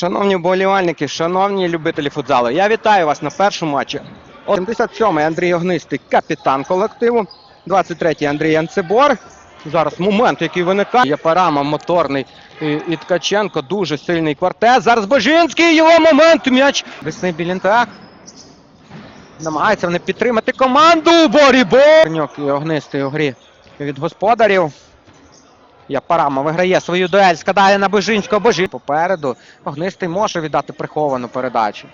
Шановні вболівальники, шановні любителі футзалу, я вітаю вас на першому матчі. 77-й Андрій Огнистий, капітан колективу. 23-й Андрій Анцебор. Зараз момент, який виникає. Є парама моторний і, і Ткаченко. Дуже сильний квартет. Зараз Божинський. Його момент. М'яч. Весний Білінтак. Намагаються вони підтримати команду. Борібо. Корньок і Огнистий у грі від господарів. Япарама виграє свою дуель, складає на Бежинського Божі. Попереду Огнистий може віддати приховану передачу.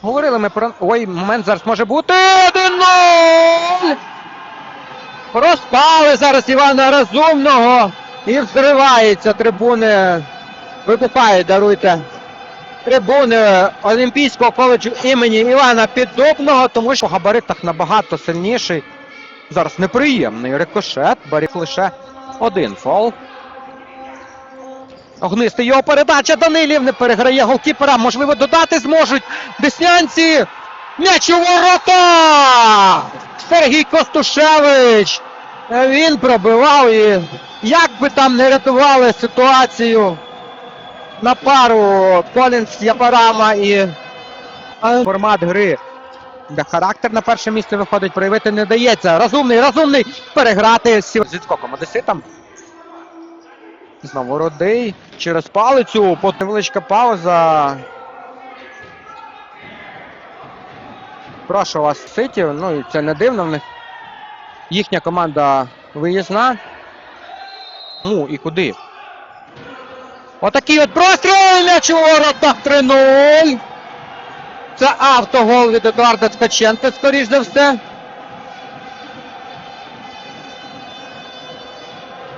Говорили ми про. Ой, момент зараз може бути 1-0! Розпали зараз Івана Розумного і взриваються трибуни. Вибухають, даруйте. Трибуни Олімпійського коледжу імені Івана Піддубного, тому що по габаритах набагато сильніший. Зараз неприємний рикошет, барік лише один фол. Огнистий його передача Данилів не переграє голкіпера. Можливо, додати зможуть деснянці. М'яч у ворота! Сергій Костушевич. Він пробивав і як би там не рятували ситуацію на пару Колінс Япарама і формат гри характер на перше місце виходить, проявити не дається. Розумний, розумний переграти з відскоком Одеситам. Знову родий через палицю. По- Невеличка пауза. Прошу вас, Ситі. Ну і це не дивно в них. Їхня команда виїзна. Ну і куди? Отакий от простріл! М'яч у воротах 3-0. Це автогол від Едуарда Ткаченка, скоріш за все.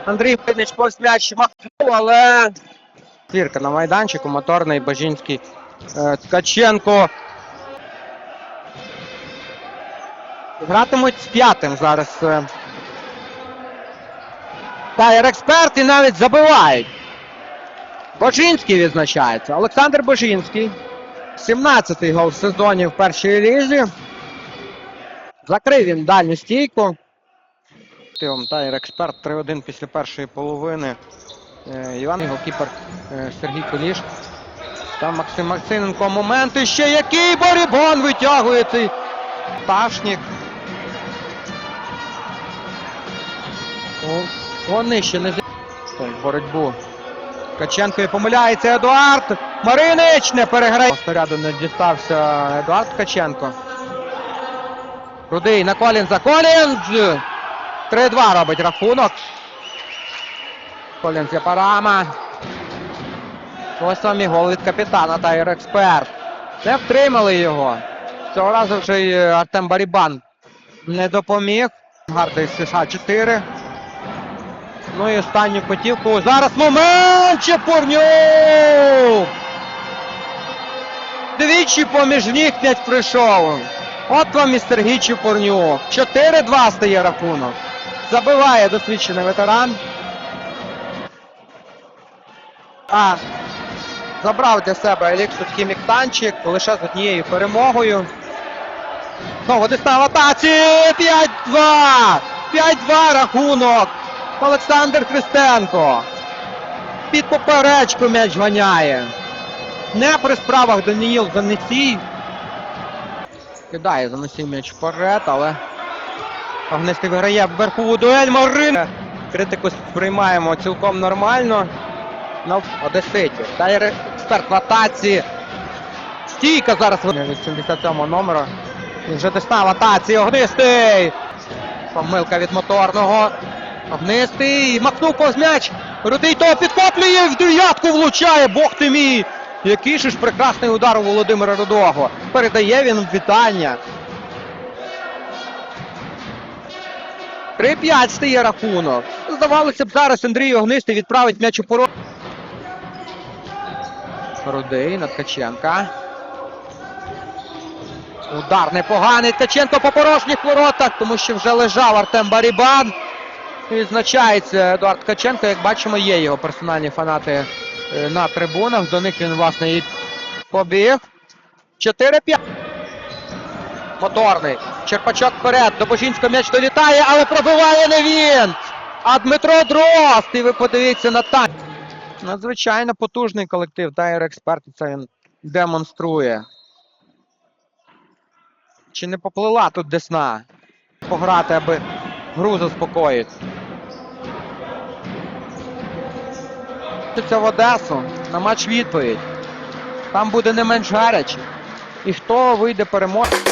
Андрій Пинич повз м'яч махнув, але. Фірка на майданчику, моторний Бажінський е, Ткаченко. Гратимуть з п'ятим зараз. е. Тайр експерт і навіть забивають. Божинський відзначається. Олександр Божинський. 17-й гол в сезоні в першій лізі. Закрив він дальню стійку. Тайр експерт 3-1 після першої половини. Е, Іван голкіпер е, Сергій Куліш. Там Максим Максименко. Момент і ще який Борібон витягує цей Пташнік. Вони ще не боротьбу. Ткаченко і помиляється Едуард. Маринич не переграє. Снаряду не дістався Едуард Ткаченко. Рудий на Колінза. Колінз! 3-2 робить рахунок. Колінз є парама. Ось вам і гол від капітана Тайр Експерт. Не втримали його. Цього разу вже й Артем Барібан не допоміг. Гардий США 4. Ну і останню котівку. Зараз момент! Чепурнюк! Двічі поміж ніг м'яч прийшов. От вам і Сергій Чепурнюк. 4-2 стає рахунок. Забиває досвідчений ветеран. А забрав для себе Еліксус Хімік лише з однією перемогою. Знову десна в атаці! 5-2! 5-2 рахунок! Олександр Христенко. Під поперечку м'яч ганяє. Не при справах Даніїл Занесій. Кидає Занесій м'яч вперед, але Огнистий виграє верхову дуель Марин. Критику сприймаємо цілком нормально. На Одеситі. Дає експерт в. Стійка зараз від 77 номера. І вже десна в. Огнистий. Помилка від моторного. Огнистий. Макнув повз м'яч. Рудий того підхоплює. В дев'ятку влучає. Бог ти мій. Який ж прекрасний удар у Володимира Рудого. Передає він вітання. 3-5 стає рахунок. Здавалося б, зараз Андрій Огнистий відправить м'яч у порог. Рудий на Ткаченка. Удар непоганий. Ткаченко по порожніх воротах, тому що вже лежав Артем Барібан. Відзначається Едуард Ткаченко. Як бачимо, є його персональні фанати е, на трибунах. До них він, власне, і побіг. 4-5. Моторний. Черпачок вперед. До Божінського м'яч долітає, але пробиває не він. А Дмитро Дрозд. І ви подивіться на танк. Надзвичайно потужний колектив. Тайр експерт це він демонструє. Чи не поплила тут Десна? Пограти, аби гру заспокоїти. Це в Одесу на матч відповідь. Там буде не менш гаряче. І хто вийде переможцем?